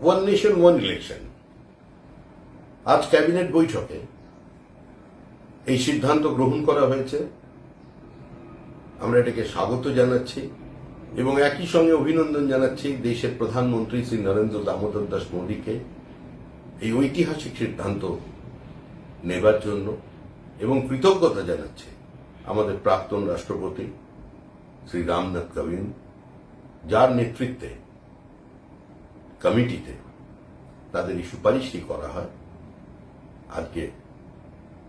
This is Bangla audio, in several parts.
ওয়ান নেশন ওয়ান ইলেকশন আজ ক্যাবিনেট বৈঠকে এই সিদ্ধান্ত গ্রহণ করা হয়েছে। আমরা এটাকে স্বাগত জানাচ্ছি এবং একই সঙ্গে অভিনন্দন জানাচ্ছি দেশের প্রধানমন্ত্রী শ্রী নরেন্দ্র দামোদর দাস মোদীকে এই ঐতিহাসিক সিদ্ধান্ত নেবার জন্য এবং কৃতজ্ঞতা জানাচ্ছে আমাদের প্রাক্তন রাষ্ট্রপতি শ্রী রামনাথ কোবিন্দ, যার নেতৃত্বে কমিটিতে তাদের এই সুপারিশটি করা হয়। আজকে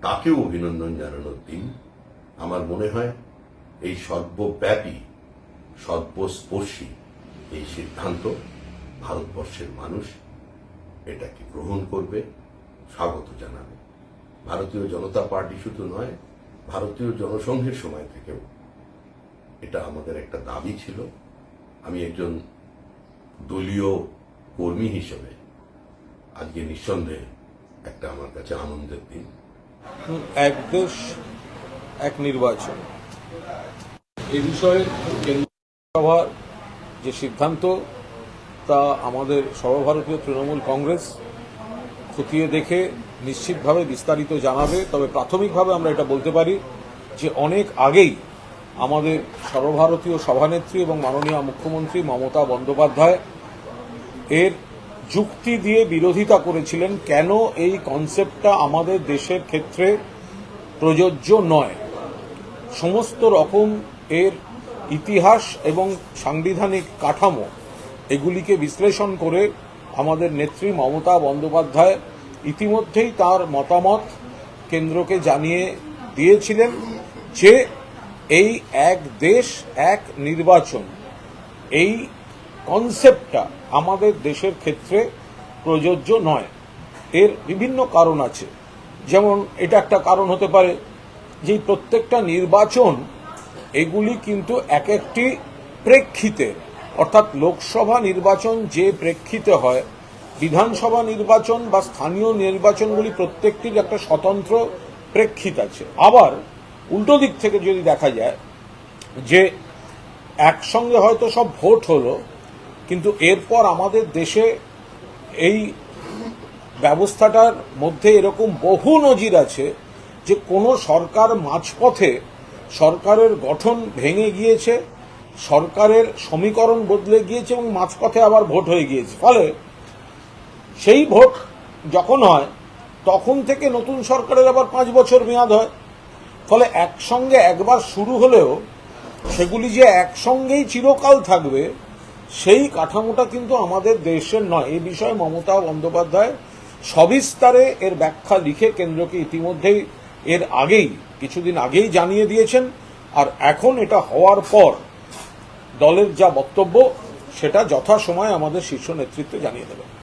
তাকেও অভিনন্দন জানানোর দিন। আমার মনে হয় এই সর্বব্যাপী, সর্বস্পর্শী এই সিদ্ধান্ত ভারতবর্ষের মানুষ এটাকে গ্রহণ করবে, স্বাগত জানাবে। ভারতীয় জনতা পার্টি শুধু নয়, ভারতীয় জনসংঘের সময় থেকেও এটা আমাদের একটা দাবি ছিল। আমি একজন দলীয় কর্মী হিসেবে আজকে নিঃসন্দেহে একটা আমার কাছে আনন্দের দিন। এক দেশ এক নির্বাচন। এ বিষয়ে কেন্দ্র সভার যে সিদ্ধান্ত, তা আমাদের সর্বভারতীয় তৃণমূল কংগ্রেস খতিয়ে দেখে নিশ্চিতভাবে বিস্তারিত জানাবে। তবে প্রাথমিকভাবে আমরা এটা বলতে পারি যে অনেক আগেই আমাদের সর্বভারতীয় সভানেত্রী এবং মাননীয় মুখ্যমন্ত্রী মমতা বন্দ্যোপাধ্যায় এর যুক্তি দিয়ে বিরোধিতা করেছিলেন, কেন এই কনসেপ্টটা আমাদের দেশের ক্ষেত্রে প্রযোজ্য নয়? সমস্ত রকম এর ইতিহাস এবং সাংবিধানিক কাঠামো এগুলিকে বিশ্লেষণ করে আমাদের নেত্রী মমতা বন্দ্যোপাধ্যায় ইতিমধ্যেই তার মতামত কেন্দ্রকে জানিয়ে দিয়েছিলেন যে এই এক দেশ, এক নির্বাচন, এই কনসেপ্টটা আমাদের দেশের ক্ষেত্রে প্রযোজ্য নয়। এর বিভিন্ন কারণ আছে। যেমন, এটা একটা কারণ হতে পারে যে প্রত্যেকটা নির্বাচন, এগুলি কিন্তু এক একটি প্রেক্ষিতে, অর্থাৎ লোকসভা নির্বাচন যে প্রেক্ষিতে হয়, বিধানসভা নির্বাচন বা স্থানীয় নির্বাচনগুলি প্রত্যেকটির একটা স্বতন্ত্র প্রেক্ষিত আছে। আবার, উল্টো দিক থেকে যদি দেখা যায় যে, একসঙ্গে হয়তো সব ভোট হলো কিন্তু এরপর আমাদের দেশে এই ব্যবস্থাটার মধ্যে এরকম বহু নজির আছে যে কোনো সরকার মাঝপথে সরকারের গঠন ভেঙে গিয়েছে, সরকারের সমীকরণ বদলে গিয়েছে এবং মাঝপথে আবার ভোট হয়ে গিয়েছে। ফলে সেই ভোট যখন হয়, তখন থেকে নতুন সরকারের আবার পাঁচ বছর মেয়াদ হয়। ফলে একসঙ্গে একবার শুরু হলেও সেগুলি যে একসঙ্গেই চিরকাল থাকবে সেই কাঠামোটা কিন্তু আমাদের দেশের নয়। এই বিষয়ে মমতা বন্দ্যোপাধ্যায় সবিস্তারে এর ব্যাখ্যা লিখে কেন্দ্রকে ইতিমধ্যেই এর আগেই, কিছুদিন আগেই জানিয়ে দিয়েছেন। আর এখন এটা হওয়ার পর দলের যা বক্তব্য, সেটা যথাসময়ে আমাদের শীর্ষ নেতৃত্বে জানিয়ে দেবে।